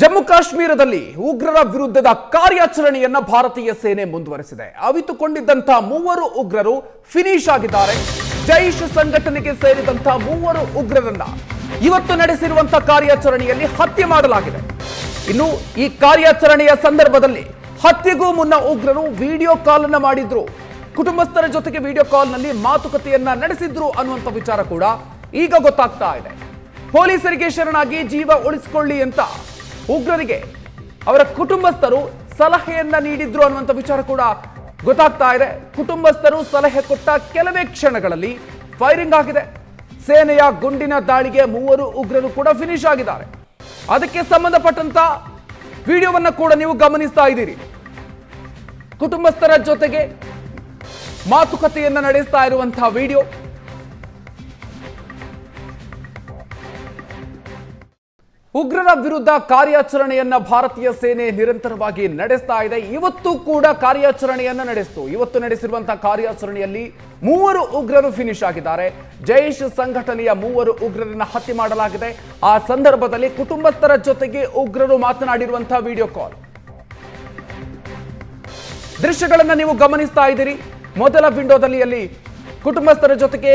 ಜಮ್ಮು ಕಾಶ್ಮೀರದಲ್ಲಿ ಉಗ್ರರ ವಿರುದ್ಧದ ಕಾರ್ಯಾಚರಣೆಯನ್ನ ಭಾರತೀಯ ಸೇನೆ ಮುಂದುವರೆಸಿದೆ. ಅವಿತುಕೊಂಡಿದ್ದಂತಹ ಮೂವರು ಉಗ್ರರು ಫಿನಿಶ್ ಆಗಿದ್ದಾರೆ. ಜೈಷ್ ಸಂಘಟನೆಗೆ ಸೇರಿದಂತಹ ಮೂವರು ಉಗ್ರರನ್ನ ಇವತ್ತು ನಡೆಸಿರುವಂತಹ ಕಾರ್ಯಾಚರಣೆಯಲ್ಲಿ ಹತ್ಯೆ ಮಾಡಲಾಗಿದೆ. ಇನ್ನು ಈ ಕಾರ್ಯಾಚರಣೆಯ ಸಂದರ್ಭದಲ್ಲಿ ಹತ್ಯೆಗೂ ಮುನ್ನ ಉಗ್ರರು ವಿಡಿಯೋ ಕಾಲ್ ಅನ್ನ ಮಾಡಿದ್ರು. ಕುಟುಂಬಸ್ಥರ ಜೊತೆಗೆ ವಿಡಿಯೋ ಕಾಲ್ನಲ್ಲಿ ಮಾತುಕತೆಯನ್ನ ನಡೆಸಿದ್ರು ಅನ್ನುವಂಥ ವಿಚಾರ ಕೂಡ ಈಗ ಗೊತ್ತಾಗ್ತಾ ಇದೆ. ಪೊಲೀಸರಿಗೆ ಶರಣಾಗಿ ಜೀವ ಉಳಿಸಿಕೊಳ್ಳಿ ಅಂತ ಉಗ್ರರಿಗೆ ಅವರ ಕುಟುಂಬಸ್ಥರು ಸಲಹೆಯನ್ನ ನೀಡಿದ್ರು ಅನ್ನುವಂಥ ವಿಚಾರ ಕೂಡ ಗೊತ್ತಾಗ್ತಾ ಇದೆ. ಕುಟುಂಬಸ್ಥರು ಸಲಹೆ ಕೊಟ್ಟ ಕೆಲವೇ ಕ್ಷಣಗಳಲ್ಲಿ ಫೈರಿಂಗ್ ಆಗಿದೆ. ಸೇನೆಯ ಗುಂಡಿನ ದಾಳಿಗೆ ಮೂವರು ಉಗ್ರರು ಕೂಡ ಫಿನಿಶ್ ಆಗಿದ್ದಾರೆ. ಅದಕ್ಕೆ ಸಂಬಂಧಪಟ್ಟಂತ ವಿಡಿಯೋವನ್ನು ಕೂಡ ನೀವು ಗಮನಿಸ್ತಾ ಇದ್ದೀರಿ. ಕುಟುಂಬಸ್ಥರ ಜೊತೆಗೆ ಮಾತುಕತೆಯನ್ನ ನಡೆಸ್ತಾ ಇರುವಂತಹ ವಿಡಿಯೋ. ಉಗ್ರರ ವಿರುದ್ಧ ಕಾರ್ಯಾಚರಣೆಯನ್ನ ಭಾರತೀಯ ಸೇನೆ ನಿರಂತರವಾಗಿ ನಡೆಸ್ತಾ ಇದೆ. ಇವತ್ತು ಕೂಡ ಕಾರ್ಯಾಚರಣೆಯನ್ನ ನಡೆಸಿತು. ಇವತ್ತು ನಡೆಸಿರುವಂತಹ ಕಾರ್ಯಾಚರಣೆಯಲ್ಲಿ ಮೂವರು ಉಗ್ರರು ಫಿನಿಶ್ ಆಗಿದ್ದಾರೆ. ಜೈಷ್ ಸಂಘಟನೆಯ ಮೂವರು ಉಗ್ರರನ್ನ ಹತ್ಯೆ ಮಾಡಲಾಗಿದೆ. ಆ ಸಂದರ್ಭದಲ್ಲಿ ಕುಟುಂಬಸ್ಥರ ಜೊತೆಗೆ ಉಗ್ರರು ಮಾತನಾಡಿರುವಂತಹ ವಿಡಿಯೋ ಕಾಲ್ ದೃಶ್ಯಗಳನ್ನ ನೀವು ಗಮನಿಸ್ತಾ ಇದ್ದೀರಿ. ಮೊದಲ ವಿಂಡೋದಲ್ಲಿ ಅಲ್ಲಿ ಕುಟುಂಬಸ್ಥರ ಜೊತೆಗೆ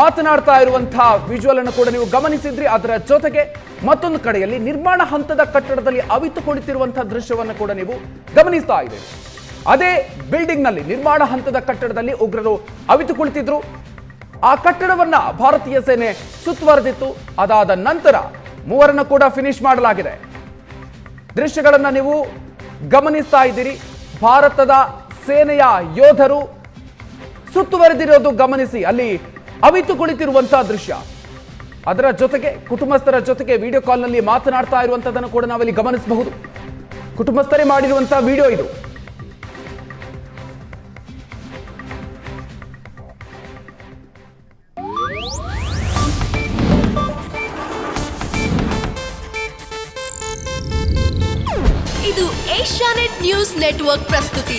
ಮಾತನಾಡ್ತಾ ಇರುವಂತಹ ವಿಜುವಲ್ ಅನ್ನು ಕೂಡ ನೀವು ಗಮನಿಸಿದ್ರಿ. ಅದರ ಜೊತೆಗೆ ಮತ್ತೊಂದು ಕಡೆಯಲ್ಲಿ ನಿರ್ಮಾಣ ಹಂತದ ಕಟ್ಟಡದಲ್ಲಿ ಅವಿತು ಕುಳಿತಿರುವಂತಹ ದೃಶ್ಯವನ್ನು ಕೂಡ ನೀವು ಗಮನಿಸ್ತಾ ಇದ್ದೀರಿ. ಅದೇ ಬಿಲ್ಡಿಂಗ್ನಲ್ಲಿ ನಿರ್ಮಾಣ ಹಂತದ ಕಟ್ಟಡದಲ್ಲಿ ಉಗ್ರರು ಅವಿತು ಕುಳಿತಿದ್ರು ಆ ಕಟ್ಟಡವನ್ನ ಭಾರತೀಯ ಸೇನೆ ಸುತ್ತುವರೆದಿತ್ತು. ಅದಾದ ನಂತರ ಮೂವರನ್ನು ಕೂಡ ಫಿನಿಶ್ ಮಾಡಲಾಗಿದೆ. ದೃಶ್ಯಗಳನ್ನು ನೀವು ಗಮನಿಸ್ತಾ ಇದ್ದೀರಿ. ಭಾರತದ ಸೇನೆಯ ಯೋಧರು ಸುತ್ತುವರೆದಿರೋದು ಗಮನಿಸಿ. ಅಲ್ಲಿ ಅವಿತು ಕುಳಿತಿರುವಂತಹ ದೃಶ್ಯ. ಅದರ ಜೊತೆಗೆ, ಕುಟುಂಬಸ್ಥರ ಜೊತೆಗೆ ವಿಡಿಯೋ ಕಾಲ್ನಲ್ಲಿ ಮಾತನಾಡ್ತಾ ಇರುವಂತದನ್ನು ಕೂಡ ನಾವಿಲ್ಲಿ ಗಮನಿಸಬಹುದು. ಕುಟುಂಬಸ್ಥರೇ ಮಾಡಿರುವಂತಹ ವಿಡಿಯೋ ಇದು. ಇದು ಏಷ್ಯಾನೆಟ್ ನ್ಯೂಸ್ ನೆಟ್ವರ್ಕ್ ಪ್ರಸ್ತುತಿ.